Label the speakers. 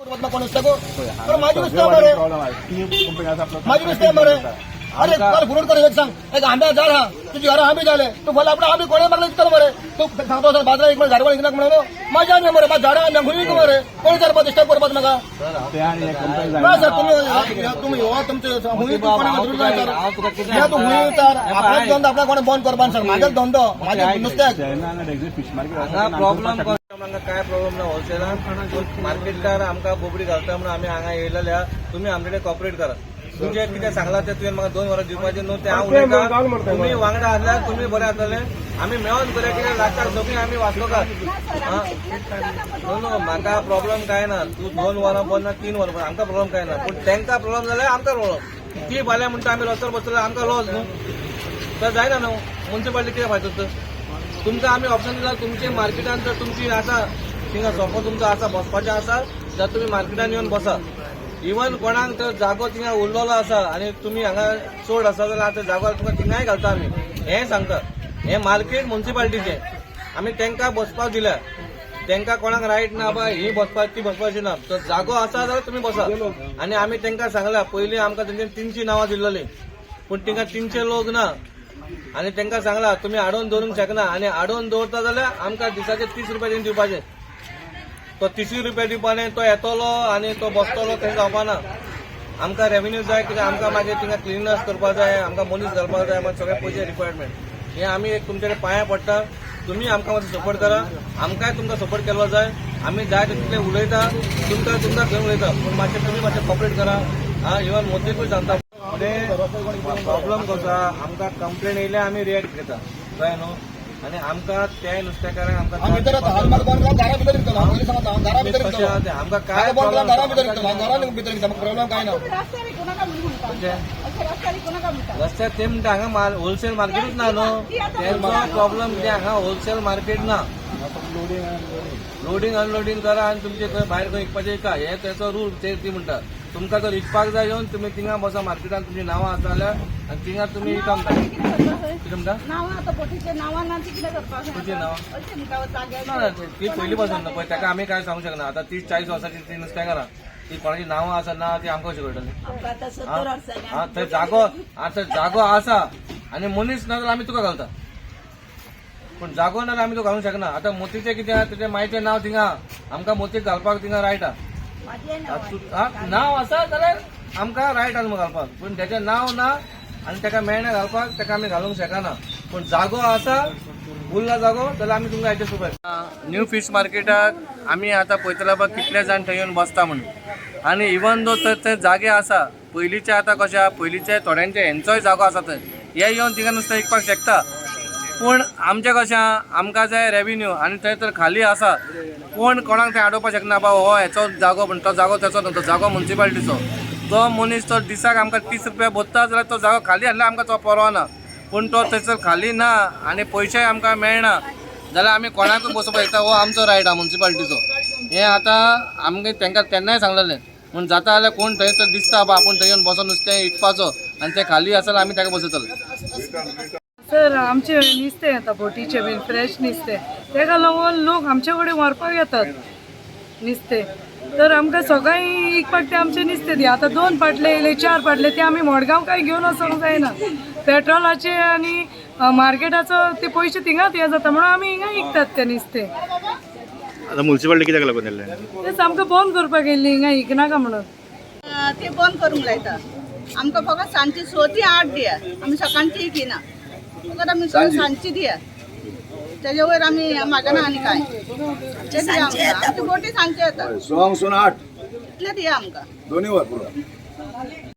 Speaker 1: माझी आहे माझी आहे अरे काल फोन कर एक सांग. एक आंब्या झाड हा. तुझी घरा आंबे झाले. तू बोला आपला आम्ही कोणी मागला इतकं बरे? तू सांगतो असं बाजरा एक झाड इकडे म्हणून. माझ्या आम्ही मरे माझ्या झाडा आम्ही घुरी मरे कोणी जर मग. डिस्टर्ब करतात नका ना सर तुम्ही तुम्ही हो तुमचे हुई तू कोणा मधून नाही तर या तू हुई तर आपला धंदा आपला कोणी बंद करपान सर माझा धंदो माझ्या नुसत्याक
Speaker 2: हांगा प्रॉब्लम काय प्रॉब्लम ना होलसेलान मार्केटकार आमकां बोबडी घालता म्हणून आमी हांगा येयलेले आहा तुमी आमचे कडेन कॉपरेट करा. तुमचे कितें सांगला ते तुवें म्हाका दोन वरां दिवपाचे न्हू ते हांव उलयतां तुमी वांगडा आसल्यार तुमी बरें जातले आमी मेळोन बरें कितें लागता सगळीं आमी वाचलोकार न्हू न्हू म्हाका प्रॉब्लम काय ना? तूं दोन वरां बंद ना तीन वरां बंद आमकां प्रॉब्लम काय ना? पूण तांकां प्रॉब्लम जाल्यार आमकां प्रॉब्लम ती फाल्यां म्हणटा आमी रस्त्यार बसतले आमकां लॉस न्हू तर जायना न्हू म्युन्सिपाल्टी कितें फायदो तर तुमकां आमी ऑप्शन दिला तुमचे मार्केटान जर तुमची आसा थिंगा सोफो तुमचो आसा बसपाचें आसा जाल्यार तुमी मार्केटान येवन बसा. इवन कोणाक तर जागो थिंगा उरलेलो आसा आनी तुमी हांगा चड आसा जाल्यार आतां जागो तुमकां थिंगाय घालता आमी. हें सांगता हें मार्केट मुन्सिपाल्टीचें. आमी तांकां बसपाक दिल्या तांकां कोणाक रायट ना बाय ही बसपाची ती बसपाची ना तर जागो आसा जाल्यार तुमी बसा. आनी आमी तांकां सांगला पयलीं आमकां तेंच्यानी तिनशीं नांवां दिल्लीं पूण तिंगा तिनशे लोक ना. आनी तांकां सांगला तुमी आडोवन दवरूंक शकना. आनी आडोवन दवरता जाल्यार आमकां दिसाचे तीस रुपया तेंचे दिवपाचे. तो तिसरी रुपया दिवपाने तो येतलो आनी तो बसतलो थंय जावपाना आमकां रेव्हेन्यू जाय कित्याक आमकां मागीर थिंगा क्लिनर्स करपाक जाय आमकां मनीस घालपाक जाय मागीर सगळे पयशे रिक्वायरमेंट हे आमी एक तुमचे कडेन पडटा तुमी आमकां मातसो सपोर्ट करा. आमकांय तुमकां सपोर्ट केलो जाय. आमी जाय तितले उलयता. तुमकां तुमकां खंय उलयता पूण मातशें तुमी मातशें कॉपरेट करा. हा इवन मोदीकूय सांगता प्रॉब्लम कसो? आहा आमकां कंप्लेन येयल्या आमी रिएक्ट घेता. कळ्ळें न्हू आनी आमकां त्या नुस्तेकारांक आमकां
Speaker 1: हालमार्क बंद करून दारा भितर सांगता दारा भितर
Speaker 2: आमकां काय
Speaker 1: काय बंद करून दारा भितर
Speaker 2: problem
Speaker 1: निघतो दारा भितर निघतो. प्रॉब्लेम काय ना?
Speaker 3: रस्त्यार
Speaker 2: ते म्हणटा हांगा होलसेल मार्केटूच ना न्हू तेंचो प्रॉब्लम कितें हांगा होलसेल मार्केट ना. लोडिंग अनलोडिंग करा आनी तुमचे खंय भायर खंय विकपाचें विका हे तेचो रूल ते ती म्हणटा तुमकां जर विकपाक जाय येवन तुमी थिंगा बसा मार्केटान तुमची नांवां आसा जाल्यार आनी थिंगा तुमी म्हणटा कितें म्हणटा
Speaker 3: नांवां नांवां. ना ती
Speaker 2: नांवां? पयलीं पासून पळय ताका आमी काय सांगूंक शकना आतां तीस चाळीस वर्सांची ती नुस्तेकारां ती कोणाची नांवां आसा ना ती आमकां कशी कळटली हा? थंय जागो आता जागो आसा आनी मनीस ना जाल्यार आमी तुका घालता. पूण जागो ना जाल्यार आमी तुका घालूंक शकना आतां मोतीचें कितें तेजें मायचें नांव थिंगा आमकां मोतीक घालपाक थिंगा रायट.
Speaker 3: नांव
Speaker 2: आसा जाल्यार आमकां रायट आहा न्हू घालपाक. पूण तेजें नांव ना आनी ताका मेळना घालपाक ताका आमी घालूंक शकना. पूण जागो आसा उरला जागो जाल्यार आमी तुमकां एडजस्ट करपाक न्यू फीश मार्केटाक आमी आतां पळयतले पळय कितले जाण थंय येवन बसता म्हणून. आनी इवन दो थंय थंय जागे आसा पयलींचे आतां कशें आहा पयलींचे थोड्यांचे हेंचोय जागो आसा थंय. हे येवन थिंगा नुस्तें विकपाक शकता. पूण आमचें कशें आहा आमकां जाय रेवेन्यू आनी थंय तर खाली आसा. कोण कोणाक थंय आडोवपाक शकना बा हो हेचो जागो म्हण तो जागो तेचो न्हू तो जागो मुन्सिपालिटीचो तो मनीस तो दिसाक आमकां तीस रुपया भोत्ता जाल्यार तो जागो खाली आसल्यार आमकां तो परवाना पूण तो थंयसर खाली ना आनी पयशेय आमकां मेळना. जाल्यार आमी कोणाकूय बसोवपाक शकता हो आमचो रायट आहा मुन्सिपालिटीचो हें आतां आमगे तांकां तेन्नाय सांगलेलें. पूण जाता जाल्यार कोण थंय तर दिसता बा आपूण थंय येवन बसोन नुस्तें विकपाचो आनी तें खाली आसा जाल्यार आमी ताका बसयतले.
Speaker 4: सर आमचे नुस्तें येता बोटीचे बीन फ्रेश नुस्तें. तेका लागून लोक आमचे कडेन व्हरपाक येतात. नुस्तें. तर आमकां सकाळीं विकपाक ते आमचे नुस्तें दी आतां दोन पाटले येयले चार पाटले ते आमी मडगांव काय घेवन वचोंक जायना. पेट्रोलाचे आनी मार्केटाचो ते पयशे थिंगाच हे जाता म्हणून आमी हिंगा विकतात ते नुस्तें.
Speaker 5: आता म्युन्सिपाल्टी कित्याक लागून दिल्लें
Speaker 4: तेच आमकां बंद करपाक येयल्ली हिंगा विकनाका म्हणून?
Speaker 3: ते बंद करूंक लायता. आमकां फकत सांजची स ती आठ दिया. आमी सकाळची घेना फकत आमी स सांजची दिया तेजे वयर आमी मागना आनी काय. आमची बोटी सांजचे येता
Speaker 6: सोंग सून आठ.
Speaker 3: इतले दिया आमकां.
Speaker 6: दोन्ही वर पुरो